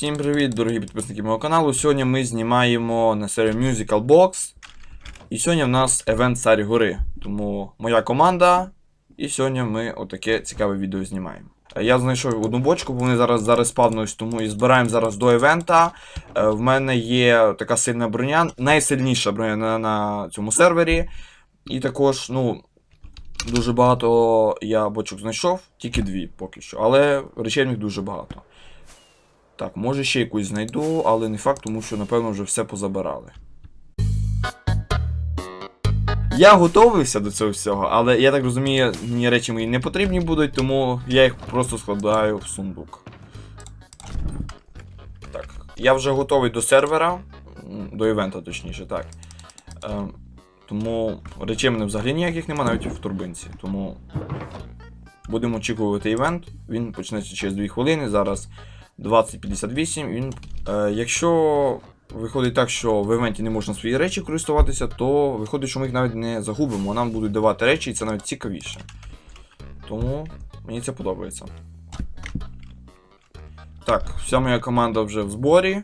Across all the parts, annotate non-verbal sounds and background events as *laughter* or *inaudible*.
Всім привіт, дорогі підписники мого каналу. Сьогодні ми знімаємо на серію Musical Box. І сьогодні в нас евент Царі Гори. Тому моя команда. І сьогодні ми отаке цікаве відео знімаємо. Я знайшов одну бочку, бо вони зараз зараз спавнують, тому і збираємо зараз до івента. Е, В мене є така сильна броня, найсильніша броня на, на цьому сервері. І також, ну, дуже багато я бочок знайшов, тільки дві поки що. Але речей в них дуже багато. Так, може ще якусь знайду, але не факт, тому що, напевно, вже все позабирали. Я готовився до цього всього, але я так розумію, мені речі мої не потрібні будуть, тому я їх просто складаю в сундук. Так, я вже готовий до сервера, до івента, точніше, так. Ем, тому речей мене взагалі ніяких нема, навіть в турбинці. Тому будемо очікувати івент. Він почнеться через 2 хвилини. Зараз 2058. Він, е, якщо виходить так, що в івенті не можна свої речі користуватися, то виходить, що ми їх навіть не загубимо. Нам будуть давати речі, і це навіть цікавіше. Тому мені це подобається. Так, вся моя команда вже в зборі.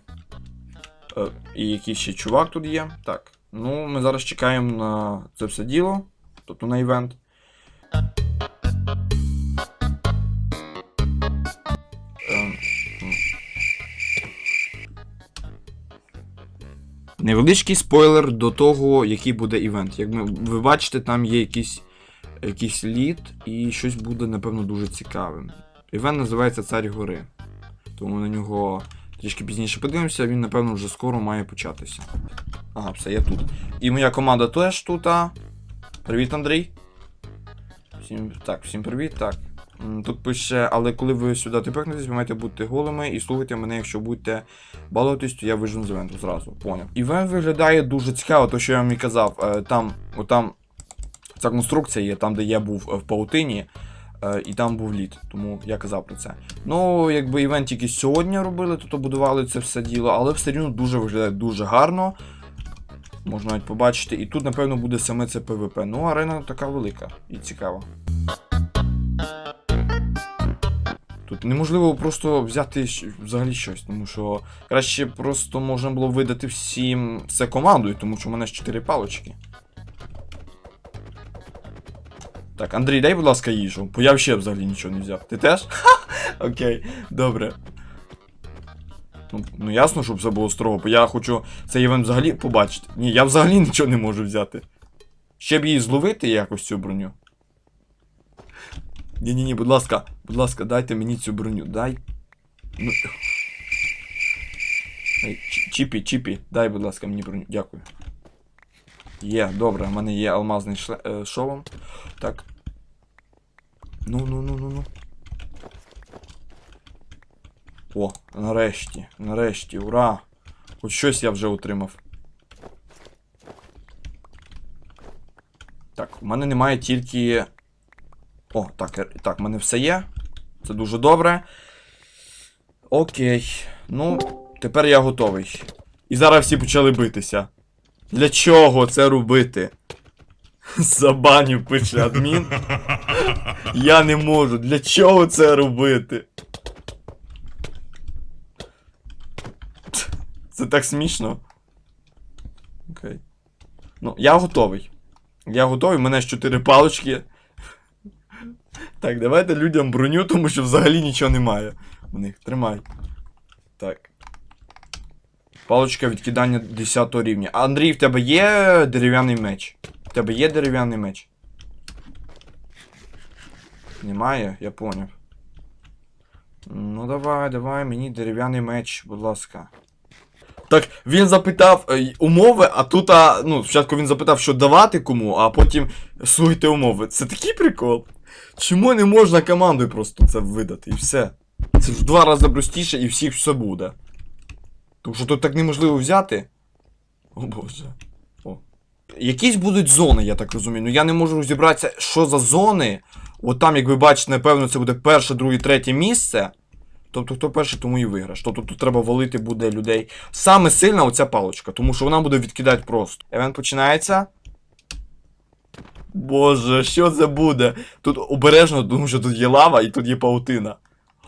Е, і якийсь ще чувак тут є. Так. Ну, ми зараз чекаємо на це все діло, тобто на івент. Невеличкий спойлер до того, який буде івент. Як ми, ви бачите, там є якийсь, якийсь лід і щось буде, напевно, дуже цікавим. Івент називається Царь Гори. Тому на нього трішки пізніше подивимося, він, напевно, вже скоро має початися. Ага, все, я тут. І моя команда теж тут. Привіт, Андрій. Всім, так, всім привіт, так. Тут пише, але коли ви сюди тепекнетесь, ви маєте бути голими і слухайте мене, якщо будете балуватись, то я вижу з івенту зразу. Поняв. Івент виглядає дуже цікаво, то що я вам і казав. Е, Там, отам ця конструкція є, там, де я був е, в паутині, е, і там був лід, тому я казав про це. Ну, якби івент тільки сьогодні робили, то, то будували це все діло, але все рівно дуже виглядає дуже гарно. Можна навіть побачити. І тут, напевно, буде саме це ПВП. Ну, арена така велика і цікава. Тут неможливо просто взяти взагалі щось, тому що краще просто можна було видати всім все командою, тому що в мене ж 4 палочки. Так, Андрій, дай, будь ласка, їжу, бо я взагалі взагалі нічого не взяв. Ти теж? Ха! *laughs* Окей, добре. Ну, ну ясно, щоб все було строго, бо я хочу цей івент взагалі побачити. Ні, я взагалі нічого не можу взяти. Ще б її зловити якось цю броню. Ні-ні-ні, будь ласка, будь ласка, дайте мені цю броню. Дай. Ну. Чіпі, чіпі, дай, будь ласка, мені броню. Дякую. Є, добре, в мене є алмазний шле... е, шолом. Так. Ну, ну, ну, ну, ну. О, нарешті, нарешті, ура! Хоч щось я вже отримав. Так, в мене немає тільки. О, так, так, в мене все є. Це дуже добре. Окей. Ну, тепер я готовий. І зараз всі почали битися. Для чого це робити? *laughs* Забаню пише адмін. *laughs* Я не можу. Для чого це робити? Це так смішно. Окей. Ну, я готовий. Я готовий, в мене ж 4 палочки. Так, давайте людям броню, тому що взагалі нічого немає. У них. Тримай. Так. Палочка відкидання 10 рівня. Андрій, в тебе є дерев'яний меч? В тебе є дерев'яний меч? Немає, я поняв. Ну давай, давай, мені дерев'яний меч, будь ласка. Так, він запитав е, умови, а тут, а, ну, спочатку він запитав, що давати кому, а потім слухайте умови. Це такий прикол. Чому не можна командою просто це видати і все? Це ж в два рази простіше і всіх все буде. Тому що тут так неможливо взяти. О боже. О. Якісь будуть зони, я так розумію. Ну я не можу розібратися, що за зони. От там, як ви бачите, напевно, це буде перше, друге, третє місце. Тобто, хто перший, тому і виграш. Тобто тут треба валити буде людей. Саме сильна оця паличка, тому що вона буде відкидати просто. Евент починається. Боже, що це буде? Тут обережно, тому що тут є лава і тут є паутина.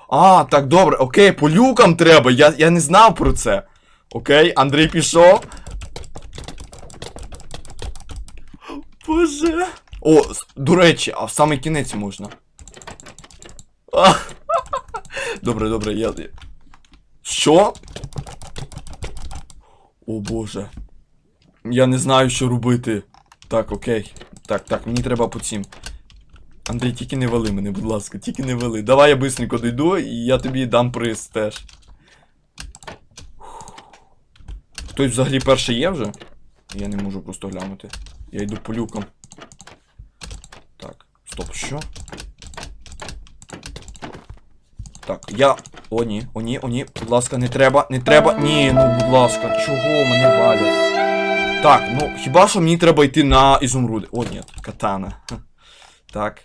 А, так, добре, окей, по люкам треба. Я, я не знав про це. Окей, Андрій пішов. Боже. О, до речі, а в самий кінець можна. А, *laughs* Добре, добре, я. Що? О боже. Я не знаю, що робити. Так, окей. Так, так, мені треба по цим. Андрій, тільки не вали мене, будь ласка, тільки не вали. Давай я бистренько дойду і я тобі дам приз теж. Хтось взагалі перший є вже? Я не можу просто глянути. Я йду по люкам. Так, стоп, що? Так, я. О, ні, о, ні, о, ні. Будь ласка, не треба, не треба. Ні, ну будь ласка, чого мене валять? Так, ну хіба що мені треба йти на ізумруди. О, ні, катана. Так.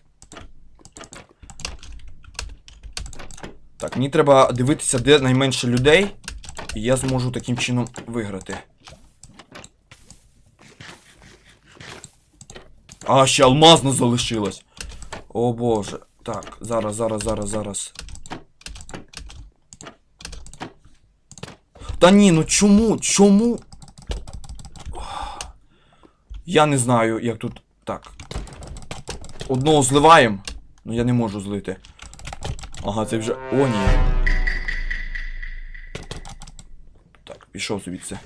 Так, мені треба дивитися, де найменше людей. І я зможу таким чином виграти. А, ще алмазно залишилось. О боже. Так, зараз, зараз, зараз, зараз. Та ні, ну чому? Чому? Я не знаю, як тут. Так. Одного зливаємо. Ну я не можу злити. Ага, це вже. О, ні. Так, пішов звідси.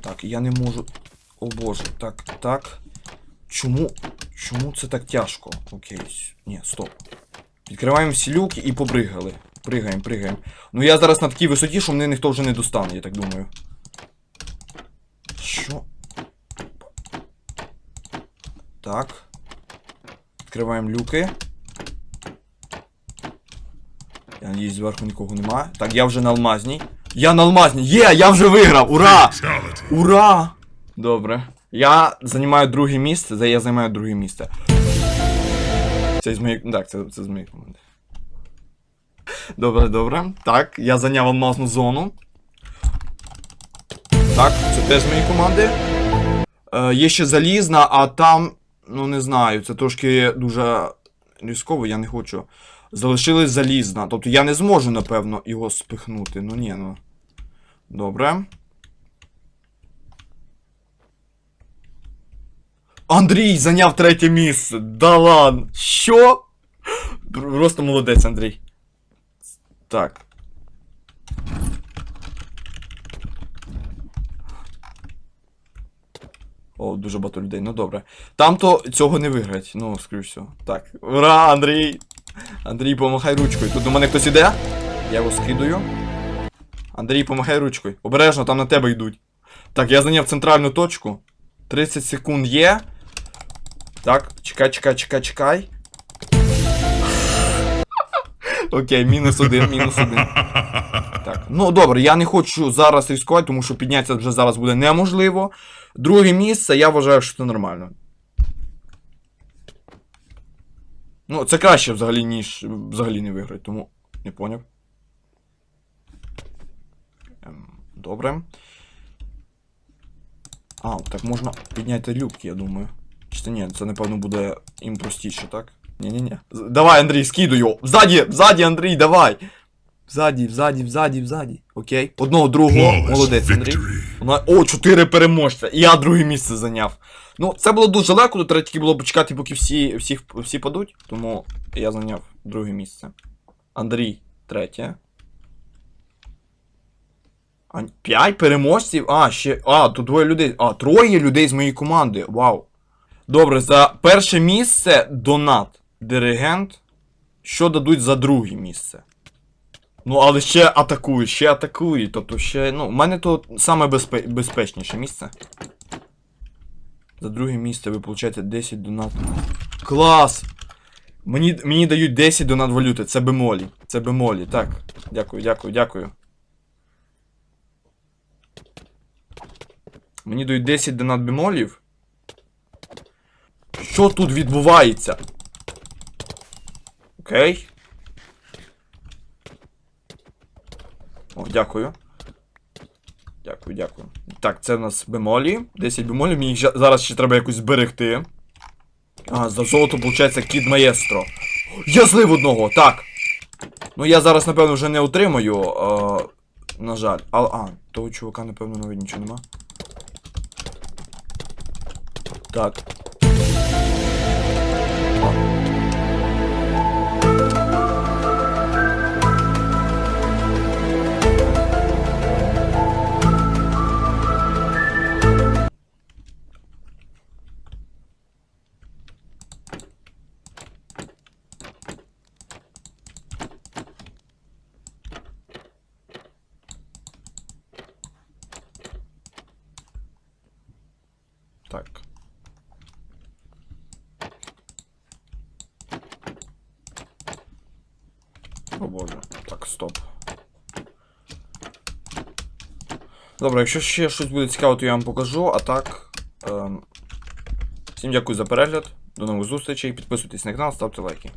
Так, я не можу. О боже, так, так. Чому. Чому це так тяжко? Окей. Ні, стоп. Відкриваємо всі люки і побригали. Пригаємо, пригаємо. Ну я зараз на такій висоті, що мене ніхто вже не достане, я так думаю. Що? Так. Відкриваємо люки. Я надіюсь, зверху нікого немає. Так, я вже на алмазній. Я на алмазній! Є, я вже виграв! Ура! Ура! Добре. Я займаю друге місце, я займаю друге місце. Це з моєї. Так, це, це з моєї команди. Добре, добре. Так, я зайняв алмазну зону. Так, це теж з моєї команди. Е, є ще залізна, а там. Ну не знаю, це трошки дуже різково, я не хочу. Залишилась залізна. Тобто я не зможу, напевно, його спихнути. Ну ні, ну. Добре. Андрій зайняв третє місце. Да ладно. Що? Просто молодець, Андрій. Так. О, дуже багато людей. Ну добре. Там то цього не виграть. Ну, скоріш всього. Так. Ура, Андрій! Андрій, помахай ручкою. Тут до мене хтось іде? Я його скидаю. Андрій, помахай ручкою. Обережно, там на тебе йдуть. Так, я зайняв центральну точку. 30 секунд є. Так, чекай, чекай, чекай, чекай. Окей, мінус один, мінус один. Так, ну добре, я не хочу зараз ризикувати, тому що піднятися вже зараз буде неможливо. Друге місце, я вважаю, що це нормально. Ну, це краще взагалі, ніж взагалі не виграти, тому не поняв. Ем, Добре. А, так можна підняти люк, я думаю. Чи ні, це напевно буде їм простіше, так? Ні-ні-ні. Давай, Андрій, скидуй його. Взаді, взаді, Андрій, давай. Взаді, взаді, взаді, взаді. Окей. Одного, другого. Молодець, Андрій. Вона- О, чотири переможця. І я друге місце зайняв. Ну, це було дуже легко, тут треба тільки було почекати, поки всі, всі, всі падуть, тому я зайняв друге місце. Андрій, третє. А, п'ять переможців? А, ще. А, тут двоє людей. А, троє людей з моєї команди. Вау. Добре, за перше місце донат. Диригент. Що дадуть за друге місце? Ну, але ще атакують, ще атакують. Тобто ще. Ну, у мене то саме безпе... безпечніше місце. За друге місце ви получаєте 10 донат. Клас! Мені, мені дають 10 донат валюти. Це бемолі. Це бемолі. Так. Дякую, дякую, дякую. Мені дають 10 донат бемолів. Що тут відбувається? Окей. О, дякую. Дякую, дякую. Так, це в нас бемолі. 10 бемолів, мені їх зараз ще треба якось зберегти. А, за золото, виходить, кід маєстро. Я злив одного, так. Ну я зараз, напевно, вже не отримаю. А, на жаль. А, а, того чувака, напевно, навіть нічого нема. Так. Так. Боже. Так, стоп. Добре, якщо ще щось буде цікаво, то я вам покажу. А так. Ем... Всім дякую за перегляд. До нових зустрічей. Підписуйтесь на канал, ставте лайки.